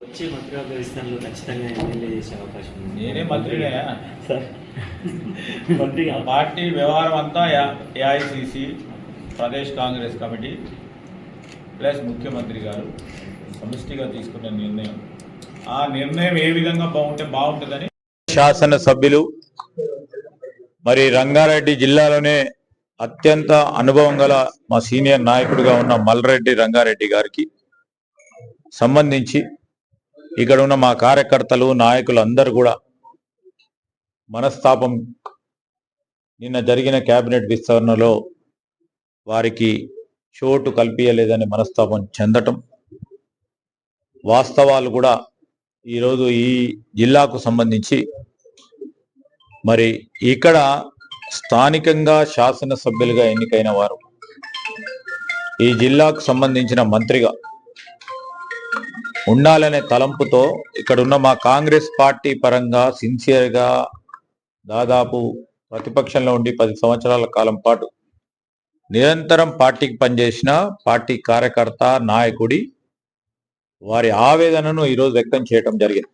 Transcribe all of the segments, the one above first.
వచ్చే ఖచ్చితంగా ఎమ్మెల్యే చేసే అవకాశం ఉంది. నేనే మంత్రినే. సార్. మంత్రిగా పార్టీ వ్యవహారం అంతా AICC Pradesh Congress committee plus ముఖ్యమంత్రి గారు సమిష్టిగా తీసుకున్న నిర్ణయం. ఆ నిర్ణయం ఏ విధంగా బాగుంటే బాగుంటుందని శాసన సభ్యులు మరి రంగారెడ్డి జిల్లాలోనే అత్యంత అనుభవం గల మా సీనియర్ నాయకుడిగా ఉన్న మల్రెడ్డి రంగారెడ్డి గారికి సంబంధించి ఇక్కడ ఉన్న మా కార్యకర్తలు నాయకులు అందరూ కూడా మనస్తాపం నిన్న జరిగిన కేబినెట్ విస్తరణలో వారికి చోటు కల్పించలేదని మనస్తాపం చెందటం వాస్తవాలు కూడా ఈరోజు ఈ జిల్లాకు సంబంధించి మరి ఇక్కడ స్థానికంగా శాసనసభ్యులుగా ఎన్నికైన వారు ఈ జిల్లాకు సంబంధించిన మంత్రిగా ఉండాలనే తలంపుతో ఇక్కడ ఉన్న మా కాంగ్రెస్ పార్టీ పరంగా సిన్సియర్గా దాదాపు ప్రతిపక్షంలో ఉండి పది సంవత్సరాల కాలం పాటు నిరంతరం పార్టీకి పనిచేసిన పార్టీ కార్యకర్త నాయకుడి వారి ఆవేదనను ఈరోజు వ్యక్తం చేయటం జరిగింది.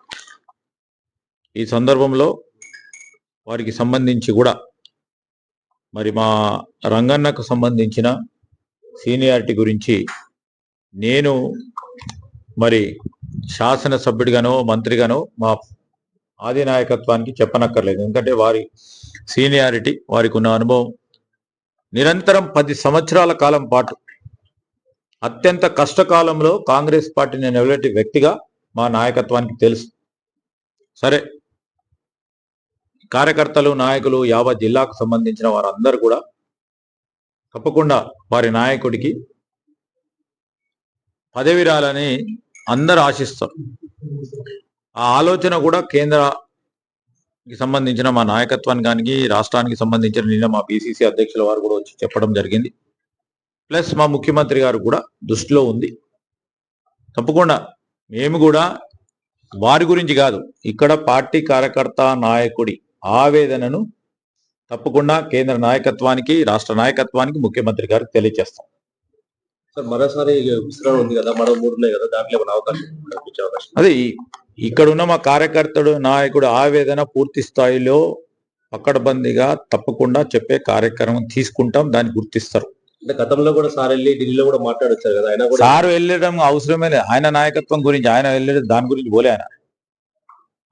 ఈ సందర్భంలో వారికి సంబంధించి కూడా మరి మా రంగన్నకు సంబంధించిన సీనియారిటీ గురించి నేను మరి శాసనసభ్యుడిగానో మంత్రిగానో మా ఆది నాయకత్వానికి చెప్పనక్కర్లేదు. ఎందుకంటే వారి సీనియారిటీ వారికి ఉన్న అనుభవం నిరంతరం పది సంవత్సరాల కాలం పాటు అత్యంత కష్టకాలంలో కాంగ్రెస్ పార్టీని నిలబెట్టే వ్యక్తిగా మా నాయకత్వానికి తెలుసు. సరే కార్యకర్తలు నాయకులు యావత్ జిల్లాకు సంబంధించిన వారందరూ కూడా తప్పకుండా వారి నాయకుడికి పదవి రాలని అందరు ఆశిస్తారు. ఆ ఆలోచన కూడా కేంద్రకి సంబంధించిన మా నాయకత్వానికి కానీ రాష్ట్రానికి సంబంధించిన నిన్న మా పిసిసి అధ్యక్షుల వారు కూడా వచ్చి చెప్పడం జరిగింది. ప్లస్ మా ముఖ్యమంత్రి గారు కూడా దృష్టిలో ఉంది. తప్పకుండా మేము కూడా వారి గురించి కాదు ఇక్కడ పార్టీ కార్యకర్త నాయకుడి ఆవేదనను తప్పకుండా కేంద్ర నాయకత్వానికి రాష్ట్ర నాయకత్వానికి ముఖ్యమంత్రి గారికి తెలియజేస్తాం సార్ మరోసారి విస్తరణ ఉంది కదా మరో మూడు ఉన్నాయి కదా దాంట్లో ఏమైనా అవకాశం కల్పించే అవకాశం అదే ఇక్కడ ఉన్న మా కార్యకర్తడు నాయకుడు ఆవేదన పూర్తి స్థాయిలో పకడ్బందీగా తప్పకుండా చెప్పే కార్యక్రమం తీసుకుంటాం దాన్ని గుర్తిస్తారు. అంటే గతంలో కూడా సార్ వెళ్ళి ఢిల్లీలో కూడా మాట్లాడొచ్చారు కదా ఆయన కూడా సారు వెళ్ళడం అవసరమే లేదు. ఆయన నాయకత్వం గురించి ఆయన వెళ్ళడం దాని గురించి పోలే ఆయన.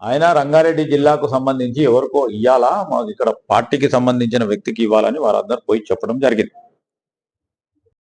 ఆయన రంగారెడ్డి జిల్లాకు సంబంధించి ఎవరికో ఇవ్వాలా మాకు ఇక్కడ పార్టీకి సంబంధించిన వ్యక్తికి ఇవ్వాలని వారందరూ పోయి చెప్పడం జరిగింది.